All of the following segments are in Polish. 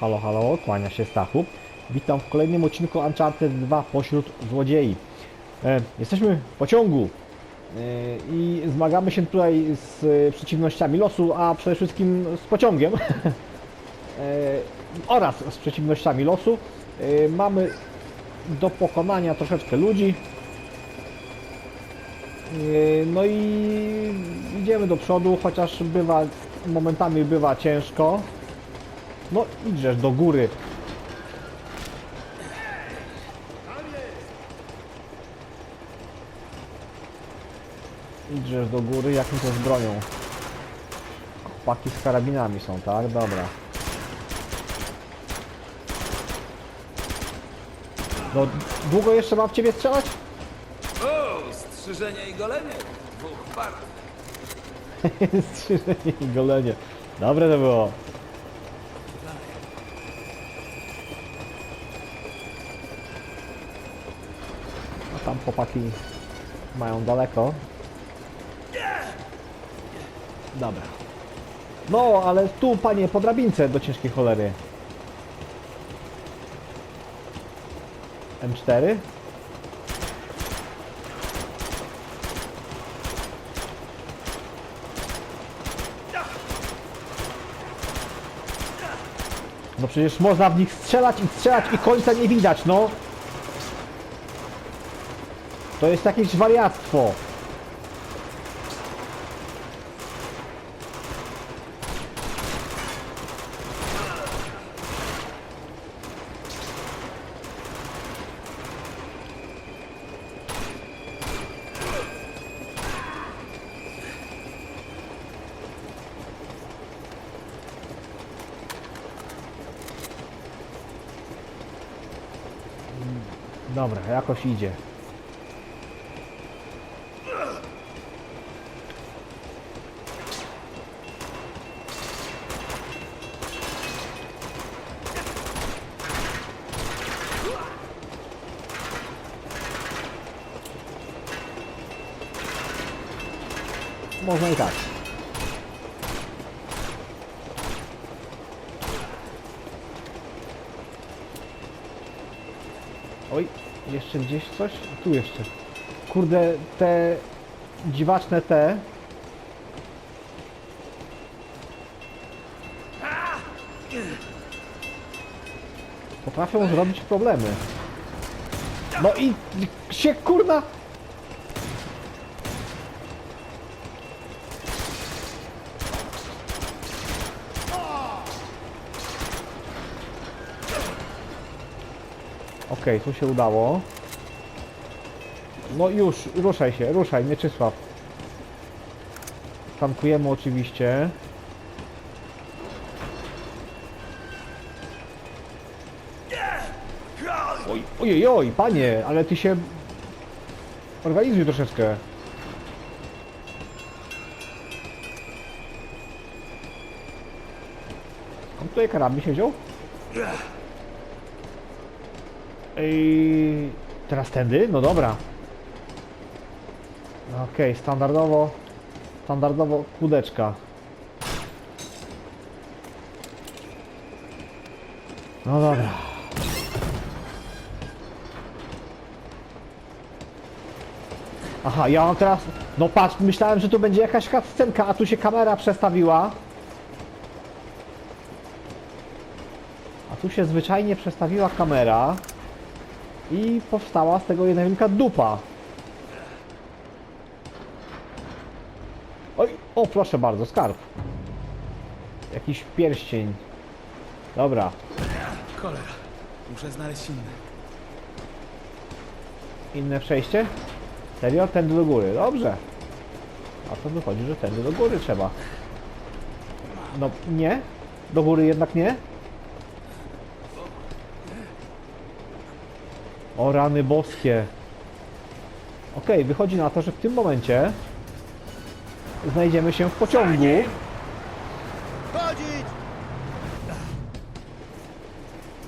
Halo, halo, kłania się Stachu. Witam w kolejnym odcinku Uncharted 2 pośród złodziei. E, jesteśmy w pociągu e, i zmagamy się tutaj z e, przeciwnościami losu, a przede wszystkim z pociągiem e, oraz z przeciwnościami losu. E, mamy do pokonania troszeczkę ludzi. E, No i idziemy do przodu, chociaż bywa momentami bywa ciężko. No idźesz do góry. Idźesz do góry, jakim to z bronią? Chłopaki z karabinami są, tak? Dobra. No, długo jeszcze mam w ciebie strzelać? O, strzyżenie i golenie. Dwóch par. Strzyżenie i golenie. Dobre to było. Chłopaki mają daleko. Dobra. No, ale tu, panie, po drabince do ciężkiej cholery. M4? No przecież można w nich strzelać i strzelać i końca nie widać, no. To jest jakieś wariactwo. Dobra, jakoś idzie. Można i tak. Oj, jeszcze gdzieś coś? Tu jeszcze. Kurde, te dziwaczne te. Potrafią zrobić problemy. No i się kurna! Okej, tu się udało. No już, ruszaj się, ruszaj, Mieczysław. Tankujemy oczywiście. Oj, ojej, oj, panie, ale ty się organizuj troszeczkę. Skąd tutaj karabin się wziął? Ej, teraz tędy? No dobra. Okej, standardowo. Standardowo kłódeczka. No dobra. Aha, ja mam teraz... No patrz, myślałem, że tu będzie jakaś scenka, a tu się kamera przestawiła. A tu się zwyczajnie przestawiła kamera. I powstała z tego jedna wielka dupa. Oj, o proszę bardzo, skarb. Jakiś pierścień. Dobra, Cholera. Muszę znaleźć inny. inne przejście? Serio? Tędy do góry, dobrze. A to wychodzi, że tędy do góry trzeba. No nie? Do góry jednak nie? O rany boskie. Okej, wychodzi na to, że w tym momencie znajdziemy się w pociągu. Chodzić!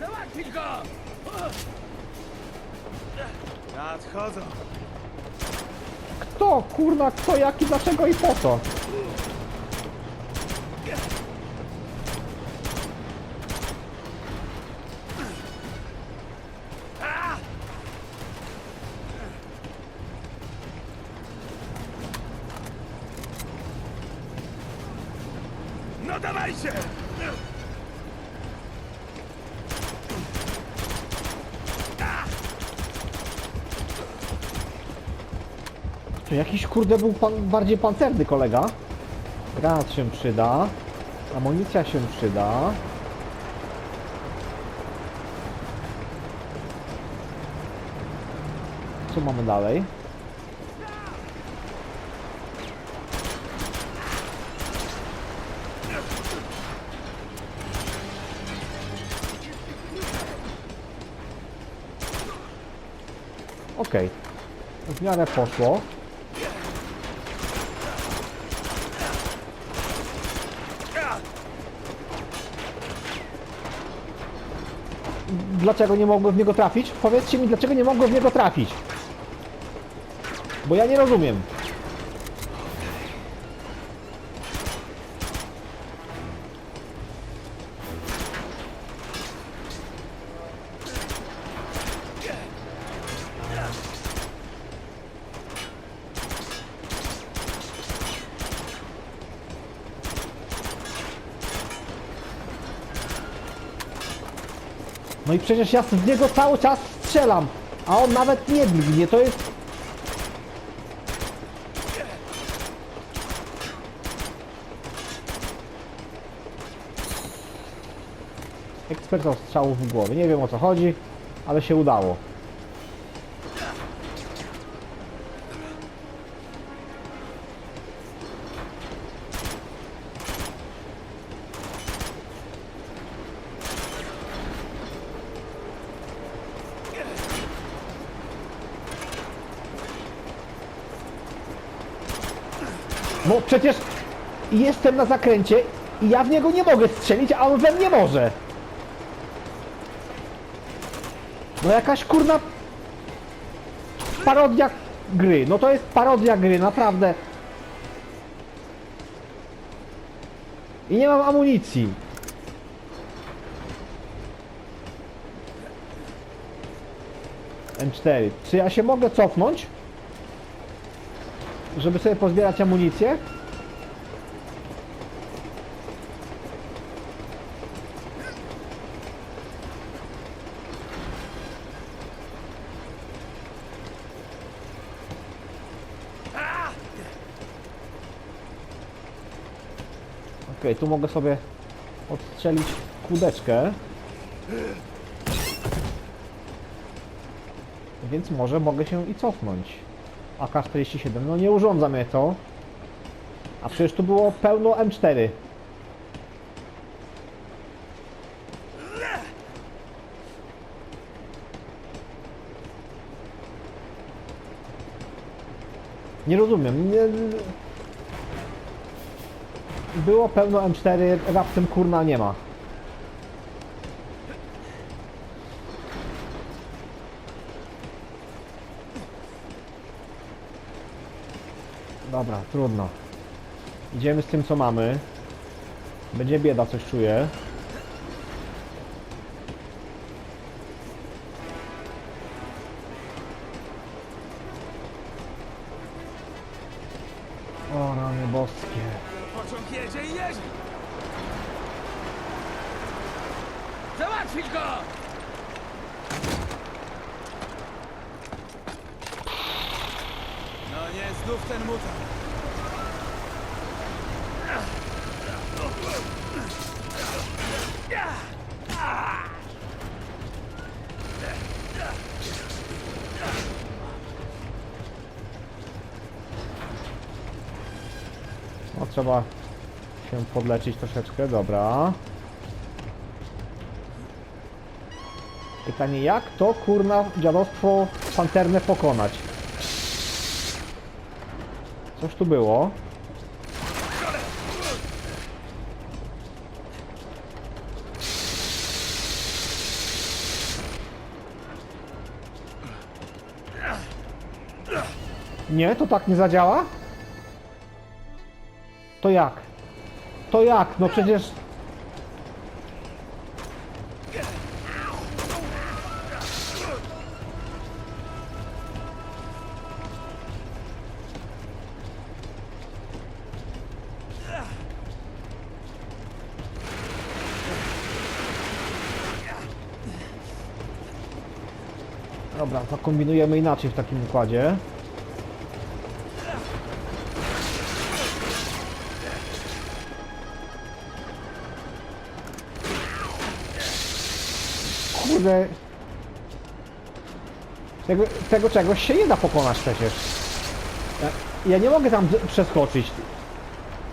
Załatwić go! Nadchodzą. Kto? Kurna, kto, jaki, dlaczego i po co? Poddawajcie! Tu jakiś kurde był pan, bardziej pancerny kolega. Granat się przyda. Amunicja się przyda. Co mamy dalej? Okej. W miarę poszło. Dlaczego nie mogłem w niego trafić? Powiedzcie mi, dlaczego nie mogłem w niego trafić? Bo ja nie rozumiem. No i przecież ja z niego cały czas strzelam, a on nawet nie drgnie, to jest... Ekspert od strzałów w głowie. Nie wiem o co chodzi, ale się udało. Przecież jestem na zakręcie i ja w niego nie mogę strzelić, a on we mnie może. No jakaś kurna parodia gry. No to jest parodia gry, naprawdę. I nie mam amunicji. M4. Czy ja się mogę cofnąć? Żeby sobie pozbierać amunicję? Okej, tu mogę sobie odstrzelić kudeczkę. Więc może mogę się i cofnąć. AK-47, no nie urządza mnie to. A przecież tu było pełno M4. Nie rozumiem. Nie... Było pełno M4, raptem kurna nie ma. Dobra, trudno. Idziemy z tym co mamy. Będzie bieda, coś czuję. No trzeba się podleczyć troszeczkę, dobra. Pytanie, jak to kurna dziadostwo pancerne pokonać? Coś tu było. Nie, to tak nie zadziała? To jak? To jak? No przecież... Dobra, zakombinujemy inaczej w takim układzie. Kurde. Tego, tego czegoś się nie da pokonać przecież. Ja, ja nie mogę tam przeskoczyć.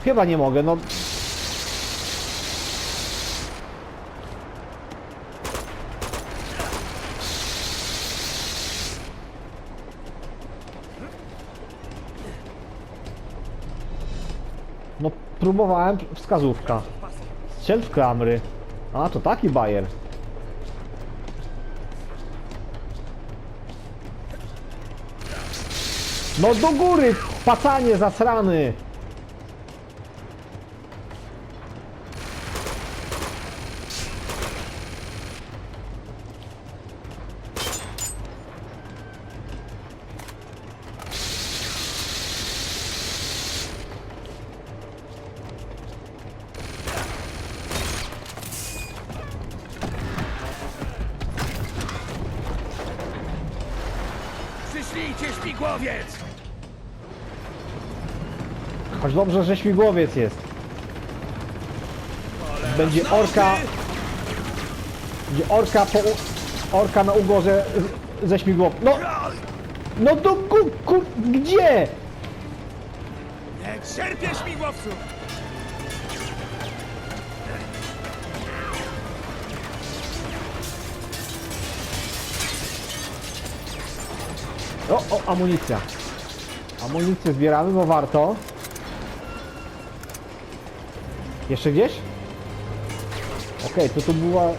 Chyba nie mogę, no. No próbowałem wskazówka. Strzel w klamry. A to taki bajer. No do góry, pacanie zasrany! Dobrze, że śmigłowiec jest. Będzie orka. Będzie orka po. Orka na ugorze ze śmigłowcem. No! No do gó- kur... Gdzie? Nie cierpię śmigłowców! O, o, amunicja. Amunicję zbieramy, bo warto. Jeszcze gdzieś? Okej, to tu była...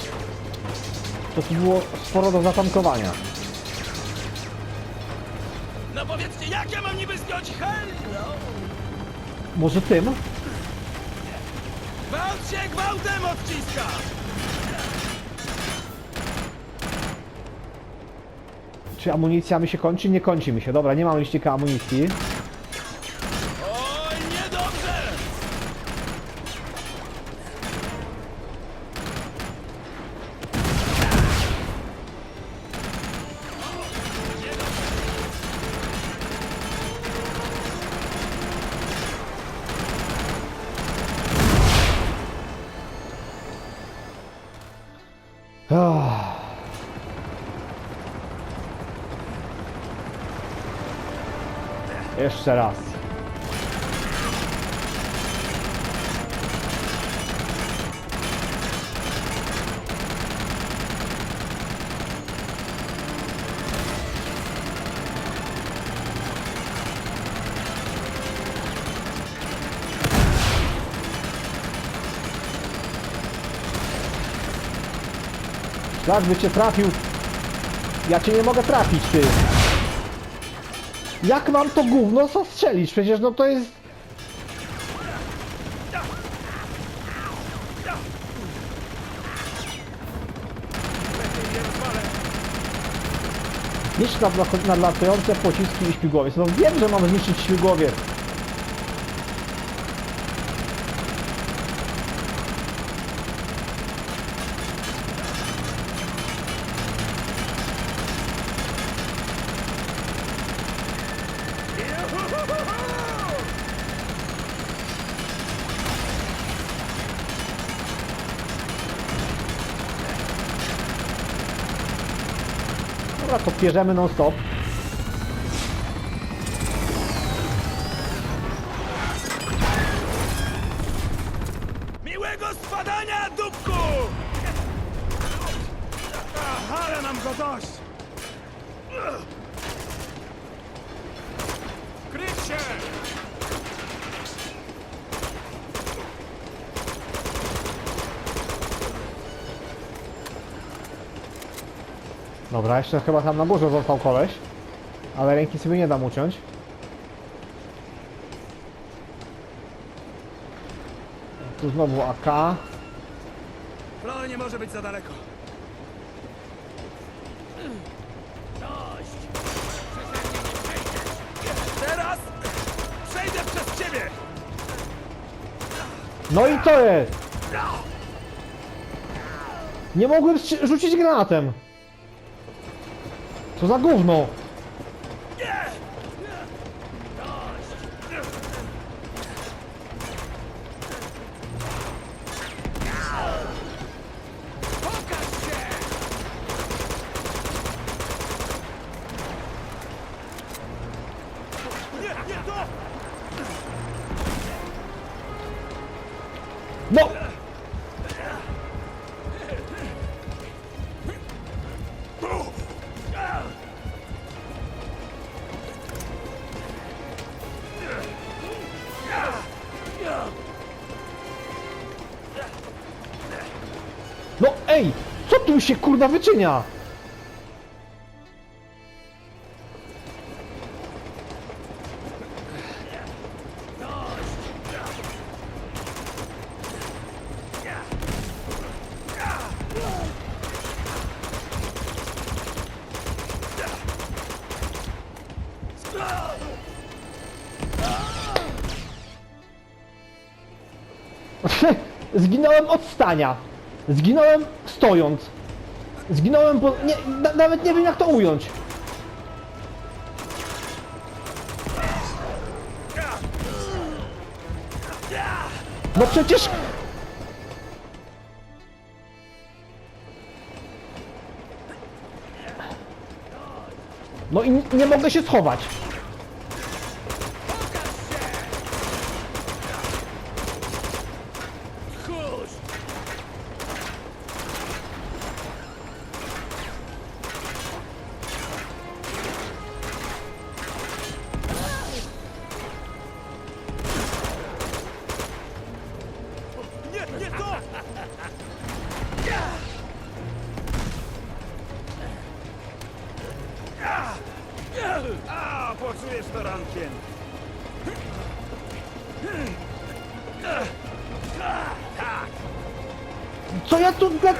To tu było sporo do zatankowania. No powiedzcie, jak ja mam niby zdjąć helm? Może tym? Gwałt się gwałtem odciska! Czy amunicja mi się kończy? Nie kończy mi się. Dobra, nie mam liścika amunicji. Jeszcze raz. Jak by cię trafił? Ja cię nie mogę trafić, ty. Jak mam to gówno zastrzelić? Przecież no to jest... Niszcz nadla- nadlatujące pociski i śmigłowiec. No wiem, że mam zniszczyć śmigłowiec. Dobra, to bierzemy non stop. Miłego spadania, dupku! Ale nam go dość! Kryć się! Dobra, jeszcze chyba tam na górze został koleś. Ale ręki sobie nie dam uciąć. Tu znowu AK. Chloe nie może być za daleko. Dość! Teraz przejdę przez ciebie! No i to jest! Nie mogłem rzucić granatem. Za gówno? Tu się kurwa wyczynia? Zginąłem od stania. Zginąłem stojąc. Zginąłem po... Nie, na, nawet nie wiem jak to ująć. No przecież... No i nie mogę się schować.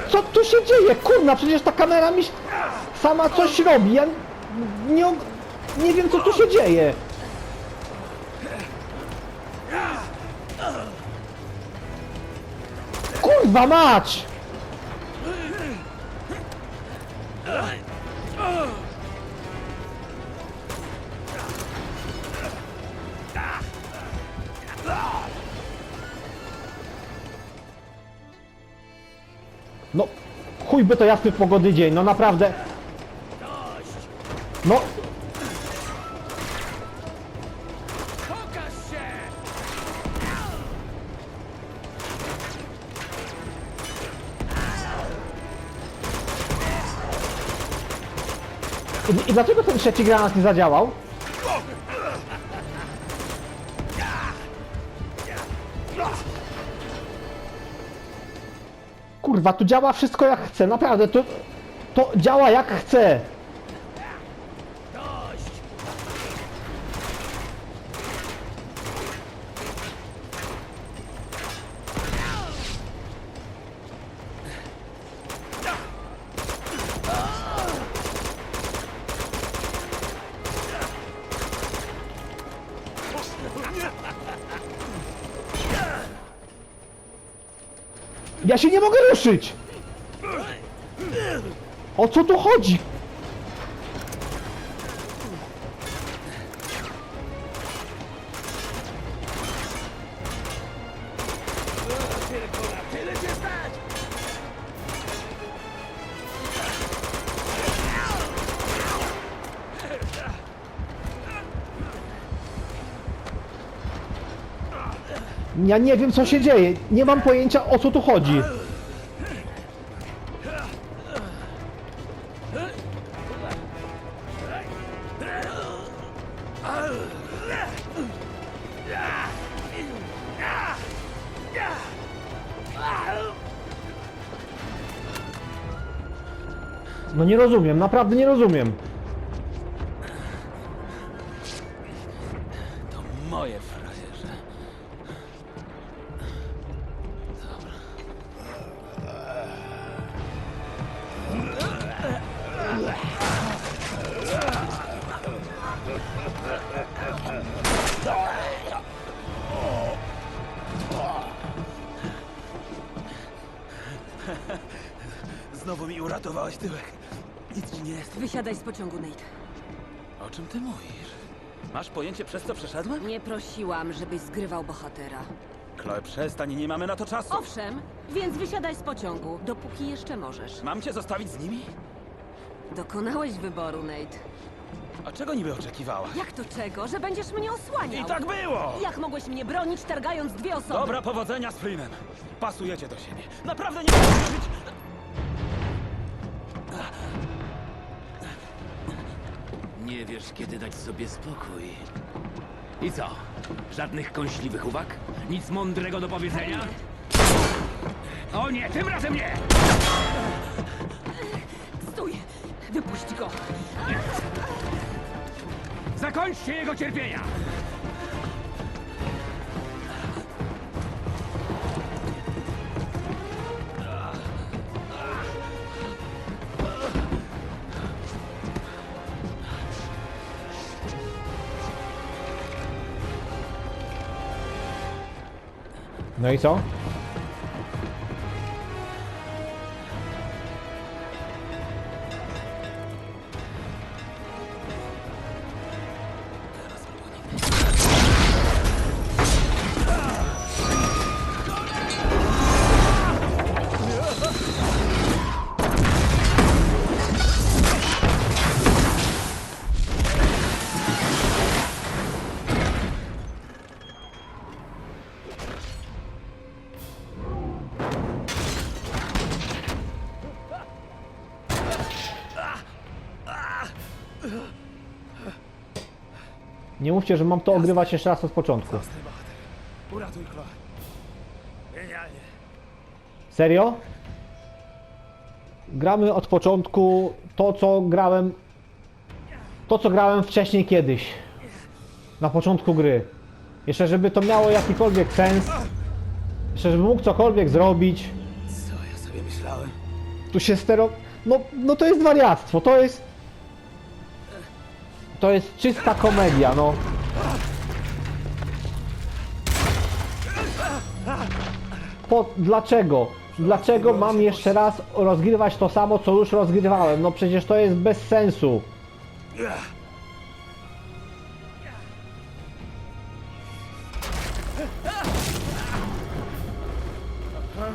Co tu, się dzieje? Kurna, przecież ta kamera mi sama coś robi. Ja nie, nie wiem co tu się dzieje. Kurwa mać! No, chuj by to jasny pogody dzień, no naprawdę. No, i, i dlaczego ten trzeci granat nie zadziałał? Kurwa, tu działa wszystko jak chce, naprawdę, to, to działa jak chce. Ja się nie mogę ruszyć! O co tu chodzi? Ja nie wiem co się dzieje. Nie mam pojęcia o co tu chodzi. No nie rozumiem, naprawdę nie rozumiem. Pociągu, Nate. O czym ty mówisz? Masz pojęcie przez co przeszedłem? Nie prosiłam, żebyś zgrywał bohatera. Chloe, przestań, nie mamy na to czasu. Owszem, więc wysiadaj z pociągu, dopóki jeszcze możesz. Mam cię zostawić z nimi? Dokonałeś wyboru, Nate. A czego niby oczekiwałaś? Jak to czego? Że będziesz mnie osłaniał? I tak było! Jak mogłeś mnie bronić, targając dwie osoby? Dobra, powodzenia z Flynnem. Pasujecie do siebie. Naprawdę nie mogę wierzyć. Nie wiesz, kiedy dać sobie spokój. I co? Żadnych kąśliwych uwag? Nic mądrego do powiedzenia? O nie, tym razem nie! Stój! Wypuść go! Zakończcie jego cierpienia! No i co? Mówcie, że mam to ogrywać jeszcze raz od początku. Zostań bohater. Uratuj Chloe. Genialnie. Serio? Gramy od początku to, co grałem. To, co grałem wcześniej kiedyś. Na początku gry. Jeszcze, żeby to miało jakikolwiek sens. Jeszcze, żeby mógł cokolwiek zrobić. Co ja sobie myślałem? Tu się stero... No, no to jest wariactwo, to jest... To jest czysta komedia, no. Po, dlaczego? Dlaczego mam jeszcze raz rozgrywać to samo, co już rozgrywałem? No przecież to jest bez sensu.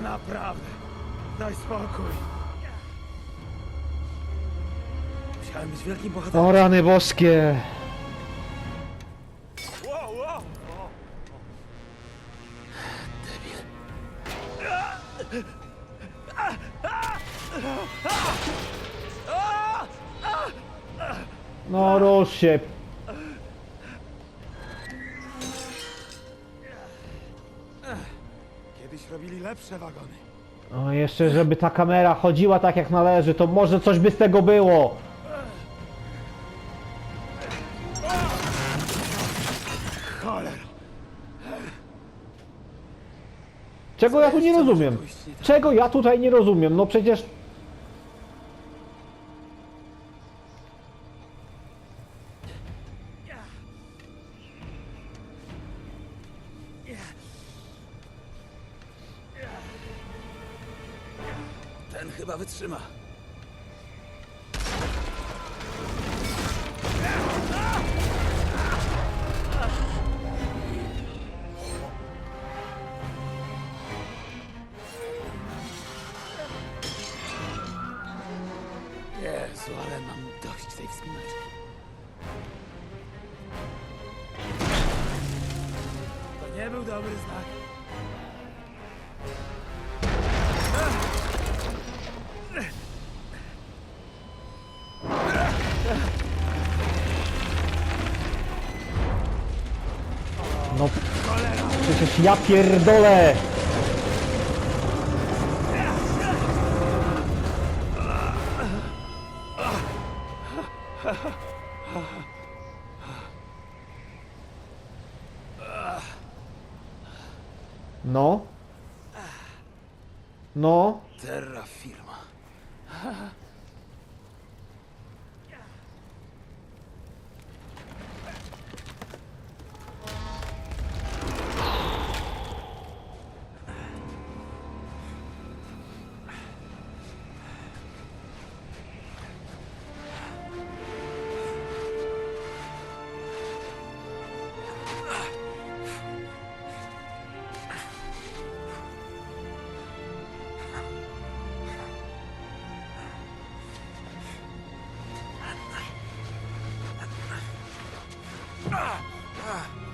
Naprawdę. Daj spokój. Musiałem być wielkim bohaterem. O rany boskie. Wow, wow. No rusz się. Kiedyś robili lepsze wagony. O, jeszcze żeby ta kamera chodziła tak jak należy, to może coś by z tego było. Czego ja tu nie rozumiem? Czego ja tutaj nie rozumiem? No przecież... Ten chyba wytrzyma. Ja pierdolę! No? No? Terra firma. Ah.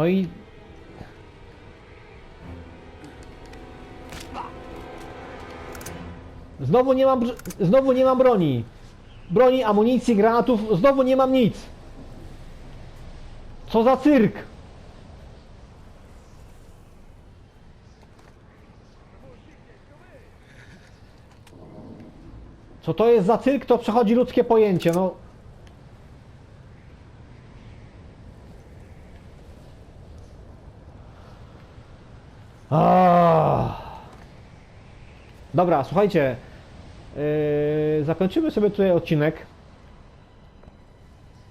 No i... Znowu nie mam, znowu nie mam broni. Broni, amunicji, granatów, znowu nie mam nic. Co za cyrk? Co to jest za cyrk, to przechodzi ludzkie pojęcie, no. Dobra, słuchajcie. Yy, zakończymy sobie tutaj odcinek.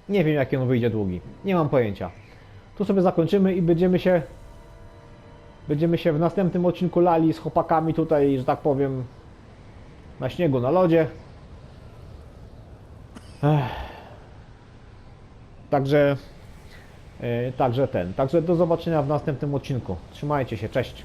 Nie wiem, jaki on wyjdzie długi. Nie mam pojęcia. Tu sobie zakończymy i będziemy się. Będziemy się w następnym odcinku lali z chłopakami tutaj, że tak powiem, na śniegu, na lodzie. Ech. Także. Yy, także ten. Także do zobaczenia w następnym odcinku. Trzymajcie się, cześć.